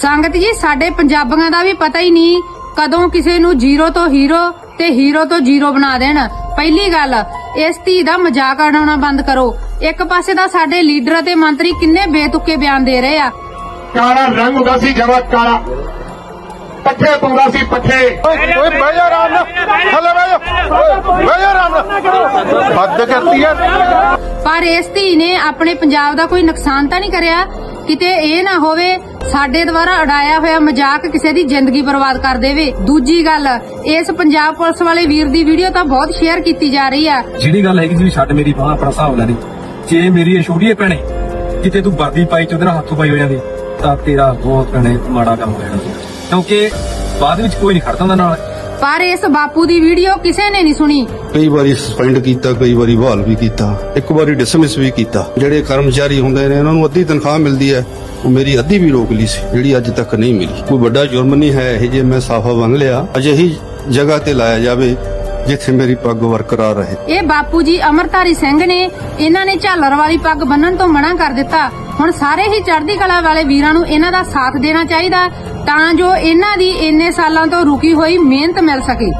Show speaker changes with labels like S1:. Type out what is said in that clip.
S1: ਸੰਗਤ ਜੀ ਸਾਡੇ ਪੰਜਾਬੀਆਂ ਦਾ ਵੀ ਪਤਾ ਹੀ ਨਹੀਂ ਕਦੋਂ ਕਿਸੇ ਨੂੰ ਜ਼ੀਰੋ ਤੋਂ ਹੀਰੋ ਤੇ ਹੀਰੋ ਤੋਂ ਜ਼ੀਰੋ ਬਣਾ ਦੇਣ। ਪਹਿਲੀ ਗੱਲ ਇਸ ਧੀ ਦਾ ਮਜ਼ਾਕ ਉਡਾਉਣਾ ਬੰਦ ਕਰੋ। ਇੱਕ ਪਾਸੇ ਦਾ ਸਾਡੇ ਲੀਡਰ ਅਤੇ ਮੰਤਰੀ ਕਿੰਨੇ ਬੇਤੁਕੇ ਬਿਆਨ ਦੇ ਰਹੇ ਆ।
S2: ਕਾਲਾ ਰੰਗ ਹੁੰਦਾ ਸੀ ਜਮਾ ਕਾਲਾ। ਪੱਠੇ ਪਾਉਂਦਾ ਸੀ ਪੱਠੇ।
S3: ਓਏ ਬਹਿ ਜਾ ਆਰਾਮ ਨਾਲ ਥੱਲੇ ਬਹਿ ਜਾ। ਬਹਿ ਜਾ ਆਰਾਮ ਨਾਲ ਹੱਦ ਕਰਤੀ ਯਾਰ।
S1: ਪਰ ਇਸ ਧੀ ਨੇ ਆਪਣੇ ਪੰਜਾਬ ਦਾ ਕੋਈ ਨੁਕਸਾਨ ਤਾਂ ਨਹੀਂ ਕਰਿਆ? ਕਿਤੇ ਇਹ ਨਾ ਹੋਵੇ ਸਾਡੇ ਦੁਆਰਾ ਉਡਾਇਆ ਹੋਇਆ ਮਜ਼ਾਕ ਕਿਸੇ ਦੀ ਜ਼ਿੰਦਗੀ ਬਰਬਾਦ ਕਰ ਦੇਵੇ। ਦੂਜੀ ਗੱਲ, ਇਸ ਪੰਜਾਬ ਪੁਲਿਸ ਵਾਲੇ ਵੀਰ ਦੀ ਵੀਡੀਓ ਤਾਂ ਬਹੁਤ ਸ਼ੇਅਰ ਕੀਤੀ ਜਾ ਰਹੀ ਆ।
S4: ਜਿਹੜੀ ਗੱਲ ਹੈਗੀ ਸੀ ਛੱਡ ਮੇਰੀ ਬਾਹ ਆਪਣਾ ਹਿਸਾਬ ਲੈ ਲਈ ਜੇ ਮੇਰੀ ਇਹ ਭੈਣੇ ਕਿਤੇ ਤੂੰ ਵਰਦੀ ਪਾਈ ਚ ਉਹਦੇ ਹੱਥੋਂ ਪਾਈ ਹੋ ਜਾਂਦੀ ਤਾਂ ਤੇਰਾ ਬਹੁਤ ਭੈਣੇ ਮਾੜਾ ਕੰਮ ਹੋ ਕਿਉਂਕਿ ਬਾਅਦ ਵਿੱਚ ਕੋਈ ਨਹੀਂ ਖੜਦਾ ਹੁੰਦਾ ਨਾਲ।
S1: ਪਰ ਇਸ ਬਾਪੂ ਦੀ ਵੀਡੀਓ ਕਿਸੇ ਨੇ ਨਹੀਂ ਸੁਣੀ।
S5: ਕਈ ਵਾਰੀ ਸਸਪੈਂਡ ਕੀਤਾ ਕਈ ਵਾਰੀ ਬਹਾਲ ਵੀ ਕੀਤਾ। ਇੱਕ ਵਾਰੀ ਡਿਸਮਿਸ ਵੀ ਕੀਤਾ। ਜਿਹੜੇ ਕਰਮਚਾਰੀ ਹੁੰਦੇ ਨੇ ਉਹਨਾਂ ਨੂੰ ਅੱਧੀ ਤਨਖਾਹ ਮਿਲਦੀ ਹੈ। ਉਹ ਮੇਰੀ ਅੱਧੀ ਵੀ ਰੋਕ ਲਈ ਸੀ ਜਿਹੜੀ ਅੱਜ ਤੱਕ ਨਹੀਂ ਮਿਲੀ। ਕੋਈ ਵੱਡਾ ਜੁਰਮ ਨਹੀਂ ਹੈ ਇਹ ਜੇ ਮੈਂ ਸਾਫਾ ਬੰਨ ਲਿਆ। ਅਜਿਹੀ ਜਗ੍ਹਾ ਤੇ ਲਾਇਆ ਜਾਵੇ ਜਿੱਥੇ ਮੇਰੀ ਪੱਗ ਬਰਕਰਾਰ ਰਹੇ।
S1: ਇਹ ਬਾਪੂ ਜੀ ਅਮਰਧਾਰੀ ਸਿੰਘ ਨੇ ਇਹਨਾਂ ਨੇ ਝਾਲਰ ਵਾਲੀ ਪੱਗ ਬੰਨਣ ਤੋਂ ਮਨਾ ਕਰ ਦਿੱਤਾ। ਹੁਣ ਸਾਰੇ ਹੀ ਚੜ੍ਹਦੀ ਕਲਾ ਵਾਲੇ ਵੀਰਾਂ ਨੂੰ ਇਹਨਾਂ ਦਾ ਸਾਥ ਦੇਣਾ ਚਾਹੀਦਾ। ਤਾਂ ਜੋ ਇਹਨਾਂ ਦੀ ਇੰਨੇ ਸਾਲਾਂ ਤੋਂ ਰੁਕੀ ਹੋਈ ਮਿਹਨਤ ਮਿਲ ਸਕੇ।